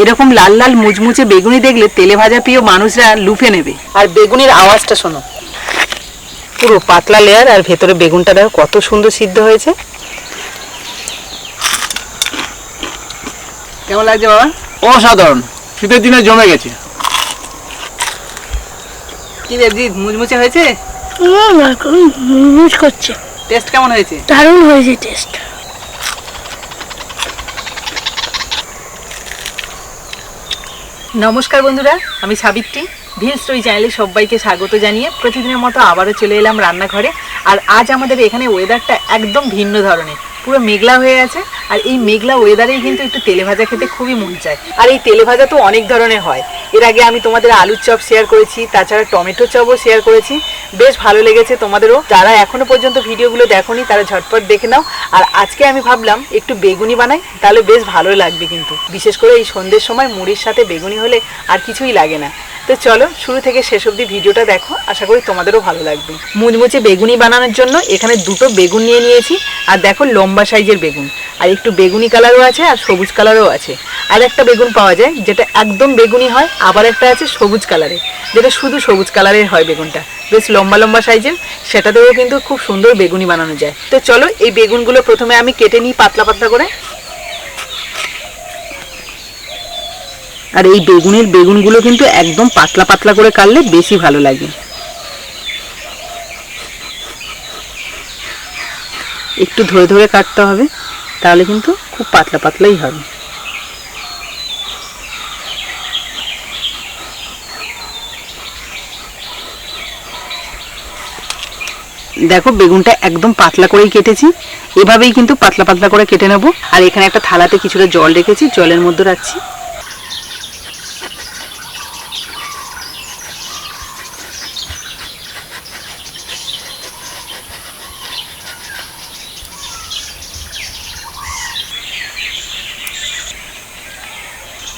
এরকম লাল লাল মুচমুচে বেগুনি দেখলে তেলে ভাজা প্রিয় মানুষরা লুফে নেবে। আর বেগুনির আওয়াজটা শোনো। পুরো পাতলা লেয়ার আর ভেতরে বেগুনটা দেখো কত সুন্দর সিদ্ধ হয়েছে। কেমন লাগছে বাবা? অসাধারণ। শীতের দিনে জমে গেছে। কি দেবজিৎ মুচমুচে হয়েছে? করছে। টেস্ট কেমন হয়েছে? দারুণ হয়েছে টেস্ট নমস্কার বন্ধুরা, আমি সাবিত্রী। ভিল স্টোরি চ্যানেলে সবাইকে স্বাগত জানিয়ে প্রতিদিনের মতো আবারও চলে এলাম রান্নাঘরে। আর আজ আমাদের এখানে ওয়েদারটা একদম ভিন্ন ধরনের। পুরো মেঘলা হয়ে আছে, আর এই মেঘলা ওয়েদারেই কিন্তু একটু তেলে ভাজা খেতে খুবই মন চায়। আর এই তেলে ভাজা তো অনেক ধরনের হয়। এর আগে আমি তোমাদের আলুর চপ শেয়ার করেছি, তাছাড়া টমেটো চপও শেয়ার করেছি। বেশ ভালো লেগেছে তোমাদেরও। যারা এখনও পর্যন্ত ভিডিওগুলো দেখোনি, তারা ঝটপট দেখে নাও। আর আজকে আমি ভাবলাম একটু বেগুনি বানাই, তাহলে বেশ ভালো লাগবে কিন্তু। বিশেষ করে এই সন্ধ্যের সময় মুড়ির সাথে বেগুনি হলে আর কিছুই লাগে না। তো চলো, শুরু থেকে শেষ অবধি ভিডিওটা দেখো, আশা করি তোমাদেরও ভালো লাগবে। মুচমুচে বেগুনি বানানোর জন্য এখানে দুটো বেগুন নিয়ে নিয়েছি, আর দেখো লম্বা সাইজের বেগুন। আর একটু বেগুনি কালারও আছে, আর সবুজ কালারও আছে। আর একটা বেগুন পাওয়া যায়, যেটা একদম বেগুনি হয়, আবার একটা আছে সবুজ কালারের যেটা শুধু সবুজ কালারের হয় বেগুনটা। বেশ লম্বা লম্বা সাইজের, সেটাতেও কিন্তু খুব সুন্দর বেগুনি বানানো যায়। তো চলো, এই বেগুনগুলো প্রথমে আমি কেটে নিই পাতলা পাতলা করে। আর এই বেগুনের, বেগুনগুলো কিন্তু একদম পাতলা পাতলা করে কাটলে বেশি ভালো লাগে। একটু ধরে ধরে কাটতে হবে, তাহলে কিন্তু খুব পাতলা পাতলাই হবে। দেখো, বেগুনটা একদম পাতলা করেই কেটেছি। এভাবেই কিন্তু পাতলা পাতলা করে কেটে নেব। আর এখানে একটা থালাতে কিছুটা জল রেখেছি, জলের মধ্যে রাখছি।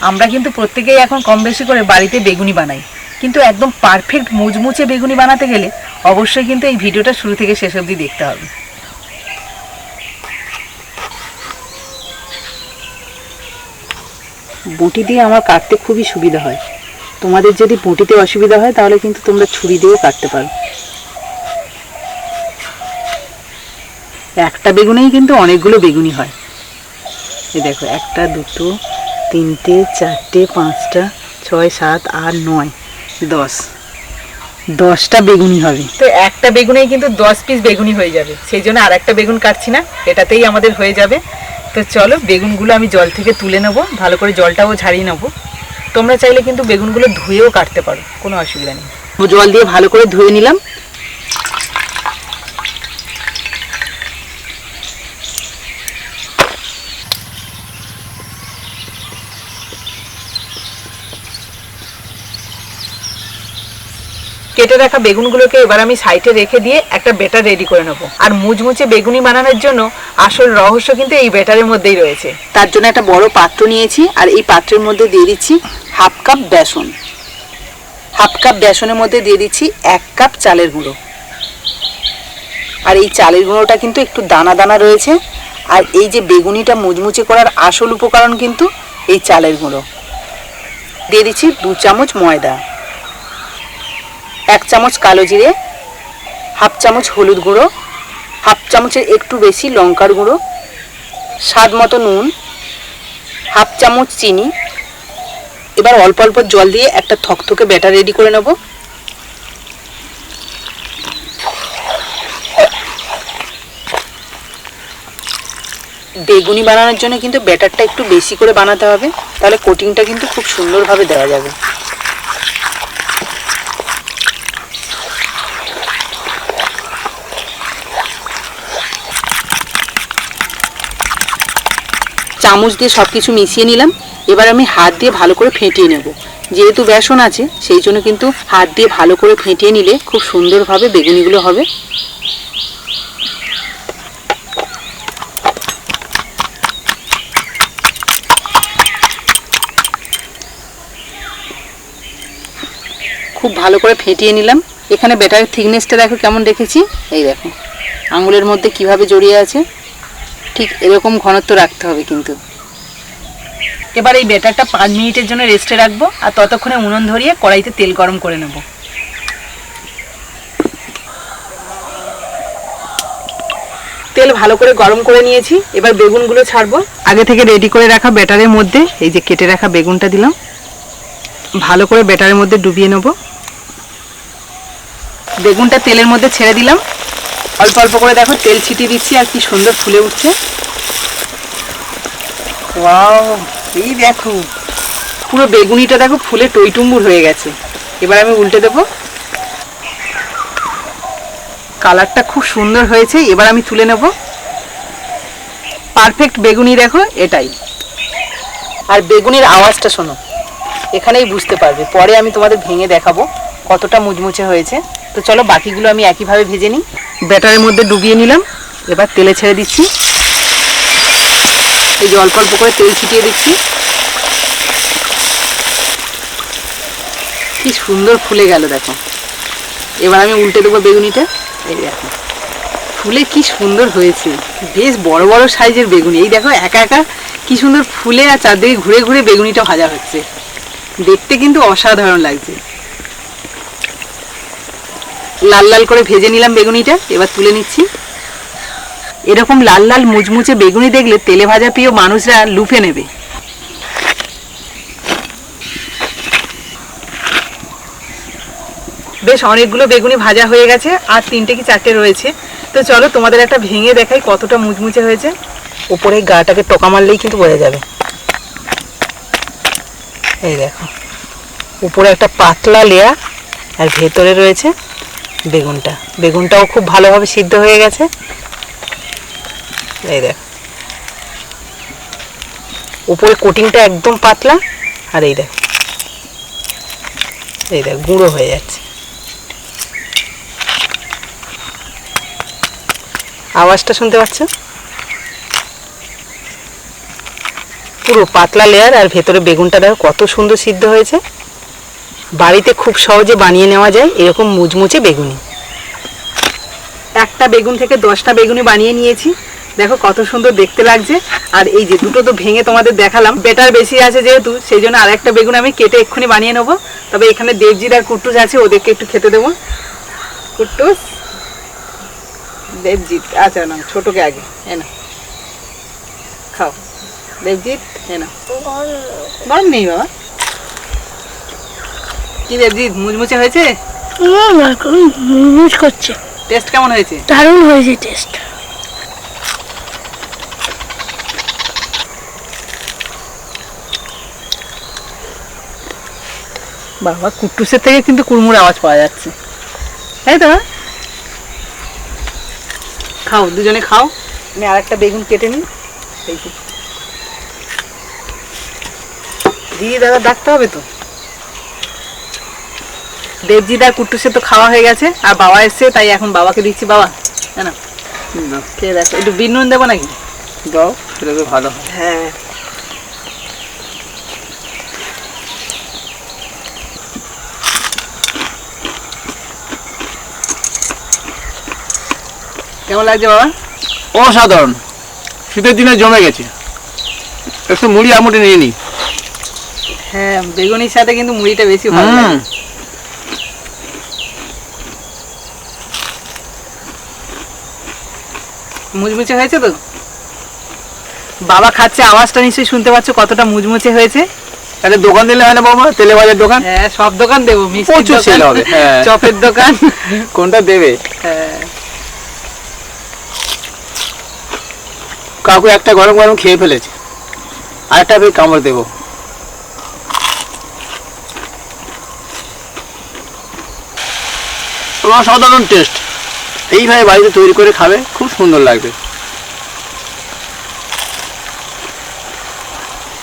আমরা কিন্তু প্রত্যেকেই এখন কম বেশি করে বাড়িতে বেগুনি বানাই। কিন্তু একদম পারফেক্ট মুচমুচে বেগুনি বানাতে গেলে অবশ্যই কিন্তু এই ভিডিওটা শুরু থেকে শেষ অবধি দেখতে হবে। বটি দিয়ে আমার কাটতে খুবই সুবিধা হয়। তোমাদের যদি বটিতে অসুবিধা হয়, তাহলে কিন্তু তোমরা ছুরি দিয়েও কাটতে পারো। একটা বেগুনেই কিন্তু অনেকগুলো বেগুনি হয়। এই দেখো, একটা, দুটো তিনটে চারটে পাঁচটা ছয় সাত আট নয় দশ। দশটা বেগুনি হবে। তো একটা বেগুনেই কিন্তু দশ পিস বেগুনি হয়ে যাবে। সেই জন্য আর একটা বেগুন কাটছি না এটাতেই আমাদের হয়ে যাবে। তো চলো বেগুনগুলো আমি জল থেকে তুলে নেব ভালো করে জলটাও ঝাড়িয়ে নেব। তোমরা চাইলে কিন্তু বেগুনগুলো ধুয়েও কাটতে পারো কোনো অসুবিধা নেই। জল দিয়ে ভালো করে ধুয়ে নিলাম। কেটে রাখা বেগুনগুলোকে এবার আমি সাইডে রেখে দিয়ে একটা বেটার রেডি করে নেব। আর মুচমুচে বেগুনি বানানোর জন্য আসল রহস্য কিন্তু এই বেটারের মধ্যেই রয়েছে। তার জন্য একটা বড় পাত্র নিয়েছি, আর এই পাত্রের মধ্যে দিয়ে দিচ্ছি half cup besan. Half cup বেসনের মধ্যে দিয়ে দিচ্ছি এক কাপ চালের গুঁড়ো। আর এই চালের গুঁড়োটা কিন্তু একটু দানা দানা রয়েছে, আর এই যে বেগুনিটা মুচমুচে করার আসল উপকরণ কিন্তু এই চালের গুঁড়ো। দিয়ে দিচ্ছি দু চামচ ময়দা। এক চামচ কালো জিরে, হাফ চামচ হলুদ গুঁড়ো, হাফ চামচের একটু বেশি লঙ্কার গুঁড়ো, স্বাদ মতো নুন, হাফ চামচ চিনি। এবার অল্প অল্প জল দিয়ে একটা থকথকে ব্যাটার রেডি করে নেব। বেগুনি বানানোর জন্য কিন্তু ব্যাটারটা একটু বেশি করে বানাতে হবে, তাহলে কোটিংটা কিন্তু খুব সুন্দরভাবে দেওয়া যাবে। চামচ দিয়ে সব কিছু মিশিয়ে নিলাম। এবার আমি হাত দিয়ে ভালো করে ফেটিয়ে নেব। যেহেতু বেসন আছে, সেই জন্য কিন্তু হাত দিয়ে ভালো করে ফেটিয়ে নিলে খুব সুন্দরভাবে বেগুনিগুলো হবে। খুব ভালো করে ফেটিয়ে নিলাম। এখানে ব্যাটারের থিকনেসটা দেখো কেমন রেখেছি। এই দেখো, আঙুলের মধ্যে কীভাবে জড়িয়ে আছে। ঠিক এরকম ঘনত্ব রাখতে হবে কিন্তু। এবার এই ব্যাটারটা পাঁচ মিনিটের জন্য রেস্টে রাখব আর ততক্ষণে উনুন ধরিয়ে কড়াইতে তেল গরম করে নেব। তেল ভালো করে গরম করে নিয়েছি, এবার বেগুনগুলো ছাড়বো। আগে থেকে রেডি করে রাখা ব্যাটারের মধ্যে, এই যে কেটে রাখা বেগুনটা দিলাম, ভালো করে ব্যাটারের মধ্যে ডুবিয়ে নেব। বেগুনটা তেলের মধ্যে ছেড়ে দিলাম অল্প অল্প করে দেখো তেল ছিটিয়ে দিচ্ছি আর কি সুন্দর ফুলে উঠছে। ওয়াও এই দেখো। পুরো বেগুনিটা দেখো ফুলে টইটুম্বুর হয়ে গেছে। এবার আমি উল্টে দেবো। কালারটা খুব সুন্দর হয়েছে এবার আমি তুলে নেব। পারফেক্ট বেগুনি দেখো এটাই। আর বেগুনির আওয়াজটা শোনো এখানেই বুঝতে পারবে পরে আমি তোমাদের ভেঙে দেখাবো। কতটা মুচমুচে হয়েছে। তো চলো বাকিগুলো আমি একইভাবে ভেজে নিই। ব্যাটারের মধ্যে ডুবিয়ে নিলাম। এবার তেলে ছেড়ে দিচ্ছি। এই যে অল্প অল্প করে তেল ছিটিয়ে দিচ্ছি। কি সুন্দর ফুলে গেল, দেখো। এবার আমি উল্টে দেবো বেগুনিটা। এই দেখো। ফুলে কি সুন্দর হয়েছে। বেশ বড় বড় সাইজের বেগুনি। এই দেখো, একা একা কি সুন্দর ফুলে আর চারদিকে ঘুরে ঘুরে বেগুনিটা ভাজা হচ্ছে। দেখতে কিন্তু অসাধারণ লাগছে। লাল লাল করে ভেজে নিলাম বেগুনিটা, এবার তুলে নিচ্ছি। এরকম লাল লাল মুচমুচে বেগুনি দেখলে তেলে ভাজা প্রিয় মানুষরা লুফে নেবে। বেশ অনেকগুলো বেগুনি ভাজা হয়ে গেছে, আর তিনটে কি চারটে রয়েছে। তো চলো তোমাদের একটা ভেঙে দেখাই কতটা মুচমুচে হয়েছে। উপরে গাটাকে টোকা মারলেই কিন্তু বোঝা যাবে। এই দেখো, উপরে একটা পাতলা লেয়ার আর ভেতরে রয়েছে বেগুনটা। বেগুনটাও খুব ভালোভাবে সিদ্ধ হয়ে গেছে। এই দেখ। উপরে কোটিংটা একদম পাতলা। আর এই দেখ। এই দেখ, গুঁড়ো হয়ে যাচ্ছে। আওয়াজটা শুনতে পাচ্ছ? পুরো পাতলা লেয়ার আর ভেতরে বেগুনটা দেখো কত সুন্দর সিদ্ধ হয়েছে। বাড়িতে খুব সহজে বানিয়ে নেওয়া যায় এরকম মুচমুচে বেগুনি। একটা বেগুন থেকে দশটা বেগুনি বানিয়ে নিয়েছি। দেখো কত সুন্দর দেখতে লাগছে। আর এই যে দুটো তো ভেঙে তোমাদের দেখালাম। বেটার বেশি আছে যেহেতু সেই জন্য আর একটা বেগুন আমি কেটে এক্ষুনি বানিয়ে নেব। তবে এখানে দেবজিৎ আর কুট্টুস আছে ওদেরকে একটু খেতে দেবো। কুট্টুস? দেবজিৎ আচ্ছা না ছোটকে আগে এ না। খাও। দেবজিৎ এ না। গরম নেই বাবা। কি মুচমুচে হয়েছে? করছে। টেস্ট কেমন হয়েছে? দারুণ হয়েছে টেস্ট বাবা কুট্টুসের থেকে কিন্তু কুড়মুড় আওয়াজ পাওয়া যাচ্ছে। তাই তো? খাও দুজনে খাও। আমি আর একটা বেগুন কেটে নিই। দিদি দাদা ডাকতে হবে তো? দেবজিৎ আর কুট্টুসের তো খাওয়া হয়ে গেছে আর বাবা এসছে তাই এখন বাবাকে দিচ্ছি বাবা। হ্যাঁ না খেয়ে দেখো। একটু বিন নুন দেবো নাকি? দাও সেটা তো ভালো হ্যাঁ। কেমন লাগছে বাবা? অসাধারণ। শীতের দিনে জমে গেছে। একটু মুড়ি আমুটি নিয়ে নিই হ্যাঁ বেগুনির সাথে কিন্তু মুড়িটা বেশি ভালো লাগে। মুচমুচে হয়েছে তো? বাবা খাচ্ছে আওয়াজটা নিশ্চয়ই শুনতে পাচ্ছ কতটা মুচমুচে হয়েছে। একটা দোকান দিলে হয় না বাবা? তেলে ভাজার দোকান? হ্যাঁ সব দোকান দেবো প্রচুর হবে, হ্যাঁ। চপের দোকান। কোনটা দেবে? হ্যাঁ। কাকু একটা গরম গরম খেয়ে ফেলেছে। আরেকটা আমি কামড় দেবো। অসাধারণ টেস্ট এইভাবে বাড়িতে তৈরি করে খাবে খুব সুন্দর লাগবে।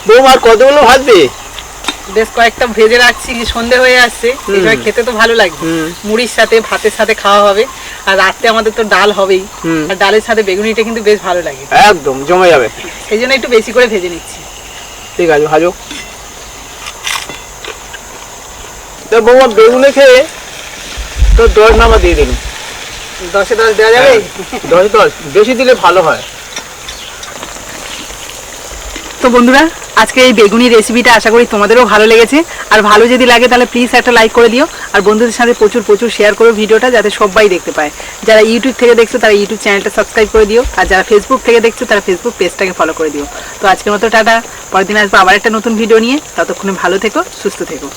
বৌমা আর কতগুলো ভাজবে? বেশ কয়েকটা ভেজে রাখছি সন্ধে হয়ে আসছে। এইভাবে খেতে তো ভালো লাগবে। মুড়ির সাথে ভাতের সাথে খাওয়া হবে। আর রাত্রে আমাদের তো ডাল হবেই। আর ডালের সাথে বেগুনিটা কিন্তু বেশ ভালো লাগে। একদম জমে যাবে। সেই জন্য একটু বেশি করে ভেজে নিচ্ছি। ঠিক আছে ভাজো। তো বৌমা বেগুনে খেয়ে তো দশ নাম্বার দিয়ে দিন। দশে দশ দেওয়া যাবে? দশ দশ। বেশি দিলে ভালো হয়। তো বন্ধুরা আজকে এই বেগুনি রেসিপিটা আশা করি তোমাদেরও ভালো লেগেছে। আর ভালো যদি লাগে তাহলে প্লিজ একটা লাইক করে দিও। আর বন্ধুদের সাথে প্রচুর প্রচুর শেয়ার করো ভিডিওটা যাতে সবাই দেখতে পায়। যারা ইউটিউব থেকে দেখছ তারা ইউটিউব চ্যানেলটা সাবস্ক্রাইব করে দিও। আর যারা ফেসবুক থেকে দেখছ তারা ফেসবুক পেজটাকে ফলো করে দিও। তো আজকের মতো টাটা। পরের দিন আসব আবার একটা নতুন ভিডিও নিয়ে। ততক্ষণে ভালো থেকো সুস্থ থেকো।